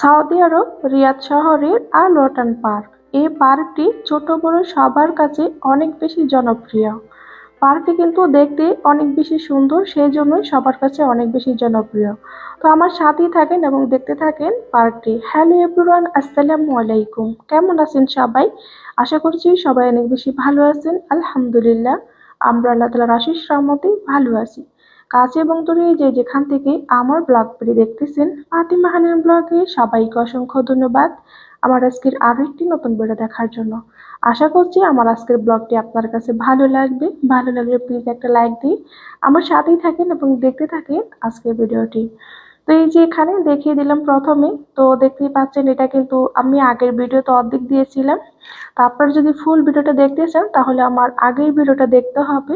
Saudi আরব, রিয়াদ শহরের আল ওয়াটান park. এই পার্কটি ছোট বড় সবার কাছে অনেক বেশি জনপ্রিয়। পার্কটি কিন্তু দেখতে অনেক বেশি সুন্দর, সেই জন্যই সবার কাছে অনেক বেশি জনপ্রিয়। তো আমার সাথেই থাকেন এবং দেখতে থাকেন পার্কটি। হ্যালো এভরিওয়ান, আসসালামু আলাইকুম। কেমন আছেন সবাই? আশা করছি সবাই অনেক বেশি ভালো আছেন। আলহামদুলিল্লাহ, আমরা আল্লাহ তালার আশিস রহমতে ভালো আছি। কাছে এবং দূরে যে যেখান থেকে আমার ব্লগটি দেখতেছেন ফাতিমা হানের ব্লগে সবাইকে অসংখ্য ধন্যবাদ আমার আজকের আরও একটি নতুন ভিডিও দেখার জন্য। আশা করছি আমার আজকের ব্লগটি আপনার কাছে ভালো লাগবে। ভালো লাগলে প্লিজ একটা লাইক দিই আমার সাথেই থাকেন এবং দেখতে থাকেন আজকের ভিডিওটি তো এই যে এখানে দেখিয়ে দিলাম প্রথমে, তো দেখতেই পাচ্ছেন এটা কিন্তু আমি আগের ভিডিওতে অর্ধেক দিয়েছিলাম। তো আপনারা যদি ফুল ভিডিওটা দেখতে চান, তাহলে আমার আগের ভিডিওটা দেখতে হবে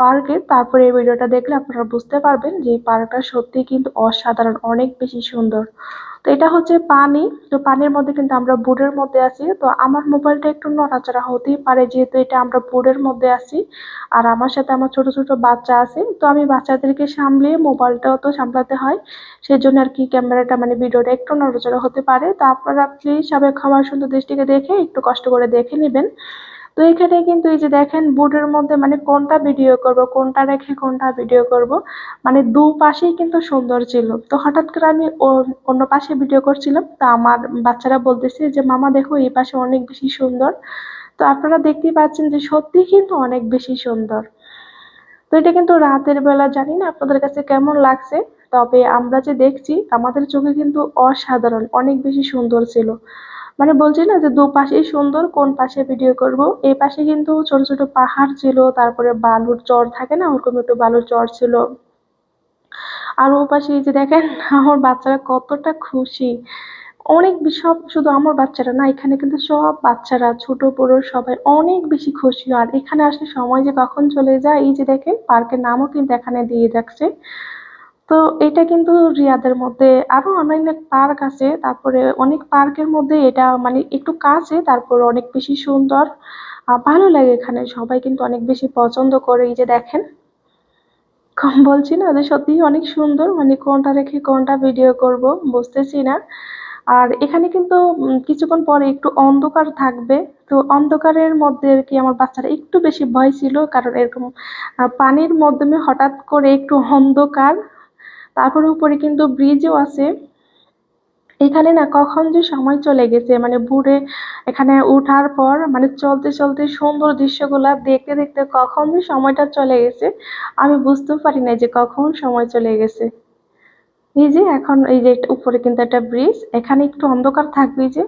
পার্কের তারপরে এই ভিডিওটা দেখলে আপনারা বুঝতে পারবেন যে পার্কটা সত্যি কিন্তু অসাধারণ, অনেক বেশি সুন্দর। তো এটা হচ্ছে পানি। তো পানির মধ্যে কিন্তু আমরা বোর্ডের মধ্যে আছি। তো আমার মোবাইলটা একটু নড়াচড়া হতেই পারে, যেহেতু এটা আমরা বোর্ডের মধ্যে আছি। আর আমার সাথে আমার ছোট ছোট বাচ্চা আছে। তো আমি বাচ্চাদেরকে সামলিয়ে মোবাইলটাও তো সামলাতে হয়। সেই জন্য আর কি ক্যামেরাটা মানে ভিডিওটা একটু নড়াচড়া হতে পারে। তো আপনারা প্লিজ সবাই ক্ষমা সুন্দর দৃষ্টিকে দেখে একটু কষ্ট করে দেখে নেবেন। তো এখানে কিন্তু এই যে দেখেন বোর্ডের মধ্যে মানে কোনটা ভিডিও করব, কোনটা রেখে কোনটা ভিডিও করব মানে দু পাশেই কিন্তু সুন্দর ছিল। তো হঠাৎ করে আমি অন্য পাশে ভিডিও করছিলাম, তা আমার বাচ্চারা বলতেছে যে, মামা দেখো এই পাশে অনেক বেশি সুন্দর। তো আপনারা দেখতেই পাচ্ছেন যে সত্যি কিন্তু অনেক বেশি সুন্দর। তো এটা কিন্তু রাতের বেলা, জানি না আপনাদের কাছে কেমন লাগছে, তবে আমরা যে দেখছি, আমাদের চোখে কিন্তু অসাধারণ, অনেক বেশি সুন্দর ছিল। মানে বলছি না যে দু পাশেই সুন্দর, কোন পাশে ভিডিও করব? এই পাশে কিন্তু ছোট ছোট পাহাড় ছিল, তারপরে বালুর চর থাকে না, ওরকম একটু বালুর চর ছিল। আর ও পাশে যে দেখেন, আমার বাচ্চারা কতটা খুশি। অনেক সব শুধু আমার বাচ্চারা না, এখানে কিন্তু সব বাচ্চারা, ছোট, বড় সবাই অনেক বেশি খুশি। আর এখানে আসলে সময় যে কখন চলে যায়, এই যে দেখেন, পার্কের নামও কিন্তু এখানে দিয়ে রাখছে। তো এটা কিন্তু রিয়াদের মধ্যে আরও অনেক পার্ক আছে, তারপরে অনেক পার্কের মধ্যে এটা মানে একটু কাছে, তারপর অনেক বেশি সুন্দর। ভালো লাগে এখানে, সবাই কিন্তু অনেক বেশি পছন্দ করে, এই যে দেখেন। কম বলছি না যে সত্যিই অনেক সুন্দর মানে কোনটা রেখে কোনটা ভিডিও করব বুঝতেছি না। আর এখানে কিন্তু কিছুক্ষণ পরে একটু অন্ধকার থাকবে, তো অন্ধকারের মধ্যে আর কি আমার বাচ্চারা একটু বেশি ভয় ছিল, কারণ এরকম পানির মাধ্যমে হঠাৎ করে একটু অন্ধকার। তারপর উপরে কিন্তু ব্রিজও আছে। এখানে না কখন যে সময় চলে গেছে মানে ভোরে এখানে উঠার পর মানে চলতে চলতে সুন্দর দৃশ্যগুলা দেখতে দেখতে কখন যে সময়টা চলে গেছে, আমি বুঝতেও পারি না যে কখন সময় চলে গেছে। এই যে এখন এই যে উপরে কিন্তু একটা ব্রিজ এখানে একটু অন্ধকার থাকবে যে।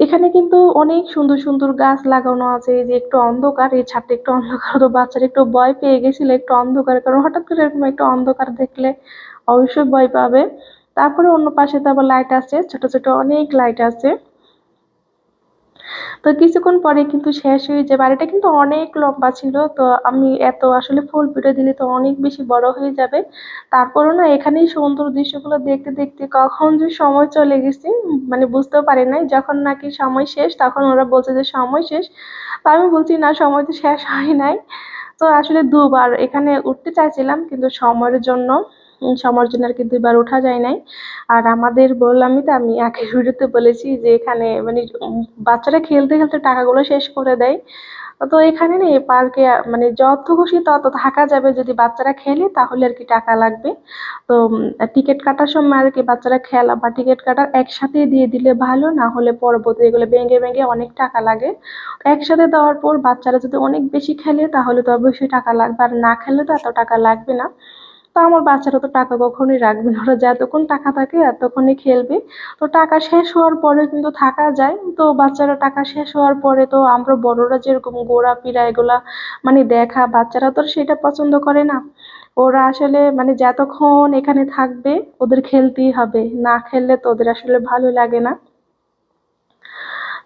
এখানে কিন্তু অনেক সুন্দর সুন্দর গাছ লাগানো আছে, এই যে একটু অন্ধকার, এই ছাদটা একটু অন্ধকার, তো বাচ্চারা একটু ভয় পেয়ে গেছিল একটু অন্ধকার, কারণ হঠাৎ করে এরকম একটু অন্ধকার দেখলে অবশ্যই ভয় পাবে। তারপরে অন্য পাশে তো আবার লাইট আছে ছোট ছোট অনেক লাইট আছে তো কিছুক্ষণ পরে কিন্তু শেষ হয়ে যায় বাড়িটা কিন্তু অনেক লম্বা ছিল, তো আমি এত আসলে ফুল ভিডিও দিলে তো অনেক বেশি বড় হয়ে যাবে। তারপরও না এখানেই সুন্দর দৃশ্যগুলো দেখতে দেখতে কখন যে সময় চলে গেছে মানে বুঝতেও পারি নাই। যখন নাকি সময় শেষ, তখন ওরা বলছে যে সময় শেষ। তো আমি বলছি, না, সময় তো শেষ হয় নাই। তো আসলে দুবার এখানে উঠতে চাইছিলাম, কিন্তু সময়ের জন্য সময়ের জন্য আর কি দুইবার ওঠা যায় নাই। আর আমাদের বললামই তো, আমি আগের ভিডিওতে বলেছি যে এখানে মানে বাচ্চারা খেলতে খেলতে টাকাগুলো শেষ করে দেয়। তো এখানে না, এই পার্কে মানে যত খুশি তত থাকা যাবে। যদি বাচ্চারা খেলে, তাহলে আর কি টাকা লাগবে। তো টিকিট কাটার সময় আর কি বাচ্চারা খেলা বা টিকিট কাটার একসাথে দিয়ে দিলে ভালো, না হলে পরবর্তী এগুলো ভেঙে ভেঙে অনেক টাকা লাগে। একসাথে দেওয়ার পর বাচ্চারা যদি অনেক বেশি খেলে, তাহলে তো অবশ্যই টাকা লাগবে। আর না খেলে তো এত টাকা লাগবে না। তো আমার বাচ্চারা তো টাকা কখনোই রাখবে না। ওরা যতক্ষণ টাকা থাকে এতক্ষণই খেলবে। তো টাকা শেষ হওয়ার পরে কিন্তু থাকা যায়। তো বাচ্চারা টাকা শেষ হওয়ার পরে তো আমরা বড়রা যেরকম গোড়া পিড়া এগুলা মানে দেখা, বাচ্চারা তো সেটা পছন্দ করে না। ওরা আসলে মানে যতক্ষণ এখানে থাকবে, ওদের খেলতেই হবে। না খেললে তো ওদের আসলে ভালো লাগে না।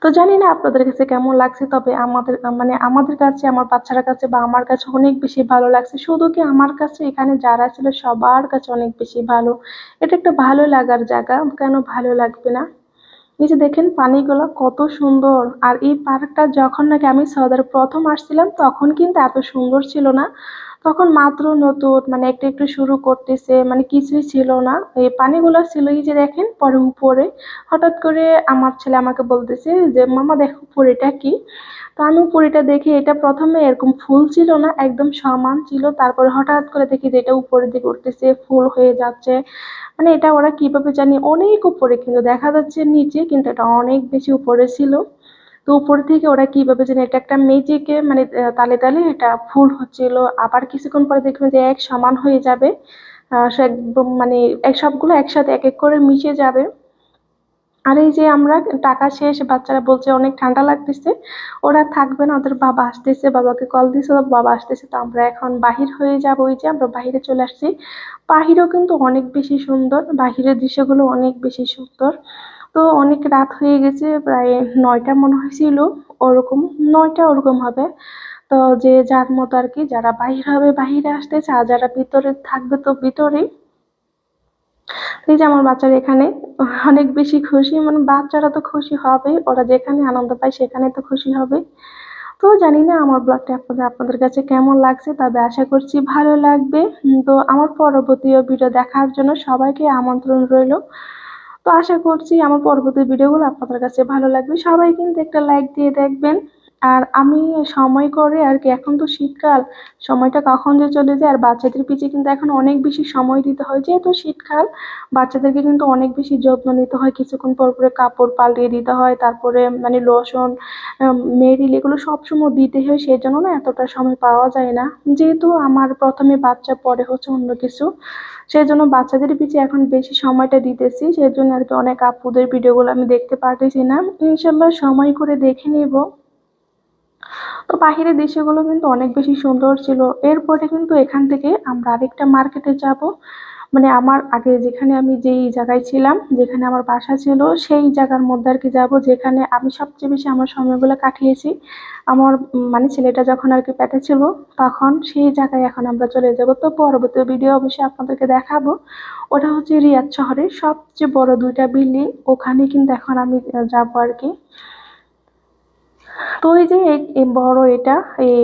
তো জানি না আপনাদের কাছে কেমন লাগছে, তবে আমাদের মানে আমাদের কাছে, আমার বাচ্চারা কাছে বা আমার কাছে অনেক বেশি ভালো লাগছে। শুধু কি আমার কাছে, এখানে যারা ছিল সবার কাছে অনেক বেশি ভালো। এটা একটা ভালো লাগার জায়গা, কেন ভালো লাগবে না? যে দেখেন পানিগুলো কত সুন্দর। আর এই পার্কটা যখন নাকি আমি সৌদার প্রথম আসছিলাম, তখন কিন্তু এত সুন্দর ছিল না। তখন মাত্র নতুন মানে একটু একটু শুরু করতেছে মানে কিছুই ছিল না। এই পানিগুলো ছিল এই যে দেখেন, পরে উপরে। হঠাৎ করে আমার ছেলে আমাকে বলতেছে যে, মামা, দেখো উপরেটা কি? তো আমি উপরেটা দেখে, এটা প্রথমে এরকম ফুল ছিল না, একদম সমান ছিল। তারপরে হঠাৎ করে দেখি যে, এটা উপরের দিকে উঠতেছে, ফুল হয়ে যাচ্ছে। মানে এটা ওরা কীভাবে জানি অনেক উপরে, কিন্তু দেখা যাচ্ছে নিচে, কিন্তু এটা অনেক বেশি উপরে ছিল। তো উপর থেকে ওরা কীভাবে যেন এটা একটা ম্যাজিকে মানে তালে তালে এটা ফুল হচ্ছিল। আবার কিছুক্ষণ পরে দেখবেন যে এক সমান হয়ে যাবে। একদম মানে এক সবগুলো একসাথে এক এক করে মিশে যাবে। আর এই যে আমরা টাকা শেষ, বাচ্চারা বলছে অনেক ঠান্ডা লাগতেছে। ওরা থাকবে না, ওদের বাবা আসতেছে, বাবাকে কল দিছে বাবা আসতেছে। তো আমরা এখন বাহির হয়ে যাব, ওই যে আমরা বাহিরে চলে আসছি। বাহিরেও কিন্তু অনেক বেশি সুন্দর, বাহিরের দৃশ্যগুলো অনেক বেশি সুন্দর। তো অনেক রাত হয়ে গেছে, প্রায় নয়টা মনে হয়েছিল ওরকম, নয়টা ওরকম হবে। তো যে যার মতো আর কি, যারা বাহির হবে বাহিরে আসতেছে আর যারা ভিতরে থাকবে তো ভিতরেই। এই যে আমার বাচ্চারা এখানে, অনেক বেশি খুশি মানে বাচ্চারা তো খুশি হবে, ওরা যেখানে আনন্দ পায় সেখানে তো খুশি হবে। তো জানি না আমার ব্লগটা আপনাদের আপনাদের কাছে কেমন লাগছে, তবে আশা করছি ভালো লাগবে। তো আমার পরবর্তী ভিডিও দেখার জন্য সবাইকে আমন্ত্রণ রইল। তো আশা করছি আমার পরবর্তী ভিডিওগুলো আপনাদের কাছে ভালো লাগবে। সবাই কিন্তু একটা লাইক দিয়ে দেখবেন। আর আমি সময় করে আর কি, এখন তো শীতকাল, সময়টা কখন যে চলে যায় আর বাচ্চাদের পিছিয়ে কিন্তু এখন অনেক বেশি সময় দিতে হয়। যেহেতু শীতকাল, বাচ্চাদেরকে কিন্তু অনেক বেশি যত্ন নিতে হয়। কিছুক্ষণ পর পরে কাপড় পাল্টিয়ে দিতে হয়, তারপরে মানে লোশন মেরিল এগুলো সবসময় দিতে হয় সেই জন্য না এতটা সময় পাওয়া যায় না। যেহেতু আমার প্রথমে বাচ্চা, পরে হচ্ছে অন্য কিছু সেই জন্য বাচ্চাদের পিছিয়ে এখন বেশি সময়টা দিতেছি। সেই জন্য আর কি অনেক আপুদের ভিডিওগুলো আমি দেখতে পারতেছি না। ইনশাল্লাহ সময় করে দেখে নেব। তো বাহিরের দৃশ্যগুলো কিন্তু অনেক বেশি সুন্দর ছিল। এরপরে কিন্তু এখান থেকে আমরা আরেকটা মার্কেটে যাব। মানে আমার আগে যেখানে আমি যেই জায়গায় ছিলাম, যেখানে আমার বাসা ছিল, সেই জায়গার মধ্যে আর কি যাব, যেখানে আমি সবচেয়ে বেশি আমার সময়গুলো কাটিয়েছি। আমার মানে ছেলেটা যখন আর কি পেটে ছিল, তখন সেই জায়গায় এখন আমরা চলে যাব। তো পরবর্তী ভিডিও অবশ্যই আপনাদেরকে দেখাবো। ওটা হচ্ছে রিয়াদ শহরের সবচেয়ে বড় দুইটা বিল্ডিং। ওখানে কিন্তু এখন আমি যাব আর কি। তো ওই যে বড় এটা,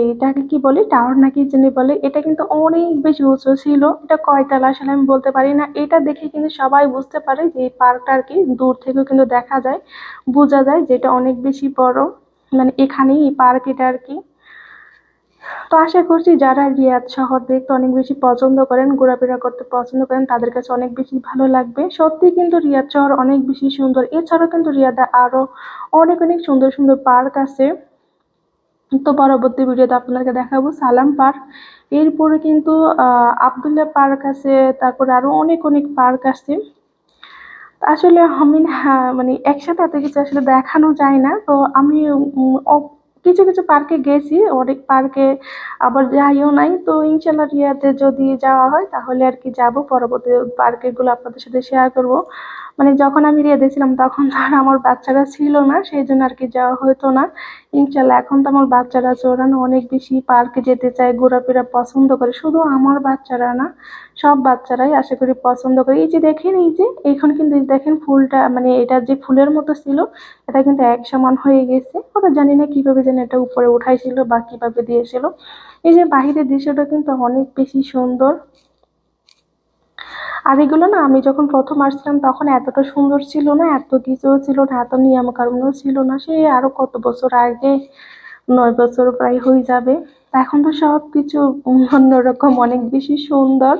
এটাকে কি বলে? টাওয়ার নাকি যিনি বলে? এটা কিন্তু অনেক বেশি উঁচু ছিল। এটা কয়তলা আসলে আমি বলতে পারি না। এটা দেখে কিন্তু সবাই বুঝতে পারে যে এই পার্কটা আর কি দূর থেকেও কিন্তু দেখা যায়, বোঝা যায় যে এটা অনেক বেশি বড়। মানে এখানেই এই পার্ক এটা আর কি। তো আশা করছি যারা রিয়াদ শহর দেখতে অনেক বেশি পছন্দ করেন, ঘোরাফেরা করতে পছন্দ করেন, তাদের কাছে অনেক বেশি ভালো লাগবে। সত্যি কিন্তু রিয়াদ শহর অনেক বেশি সুন্দর। এছাড়াও কিন্তু রিয়াদে আরও অনেক অনেক সুন্দর সুন্দর পার্ক আছে। তো পরবর্তী ভিডিওতে আপনাদেরকে দেখাবো সালাম পার্ক। এরপরে কিন্তু আহ আবদুল্লাহ পার্ক আছে, তারপরে আরও অনেক অনেক পার্ক আছে। আসলে আমি মানে একসাথে এত কিছু আসলে দেখানো যায় না। তো আমি কিছু কিছু পার্কে গেছি, অনেক পার্কে আবার যাইও নাই। তো ইনশাল্লাহ রিয়াতে যদি যাওয়া হয়, তাহলে আর কি যাব। পরবর্তী পার্কে গুলো আপনাদের সাথে শেয়ার করব। মানে যখন আমি রিয়াদে ছিলাম তখন আর আমার বাচ্চারা ছিল না, সেই জন্য আর কি যাওয়া হতো না। ইনশাল্লাহ এখন তো আমার বাচ্চারা আছে, ওরা অনেক বেশি পার্কে যেতে চায়, ঘোরাফেরা পছন্দ করে। শুধু আমার বাচ্চারা না, সব বাচ্চারাই আশা করি পছন্দ করে। এই যে দেখেন, এই যে এখন কিন্তু দেখেন ফুলটা মানে এটা যে ফুলের মতো ছিল, এটা কিন্তু এক সমান হয়ে গেছে। ওরা জানি না কীভাবে যেন এটা উপরে উঠাইছিল বা কীভাবে দিয়েছিল। এই যে বাহিরের দৃশ্যটা কিন্তু অনেক বেশি সুন্দর। আর এগুলো না, আমি যখন প্রথম আসছিলাম তখন এতটা সুন্দর ছিল না, এত কিছুও ছিল না, এত নিয়ম কানুনও ছিল না, সে আরও কত বছর আগে, নয় বছর প্রায় হয়ে যাবে। এখন তো সব কিছু অন্যরকম, অনেক বেশি সুন্দর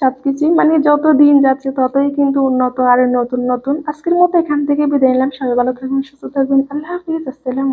সব কিছুই মানে যত দিন যাচ্ছে ততই কিন্তু উন্নত, আর নতুন নতুন। আজকের মতো এখান থেকে বিদায় নিলাম। সবাই ভালো থাকবেন, সুস্থ থাকবেন। আল্লাহ হাফিজ, আসসালাম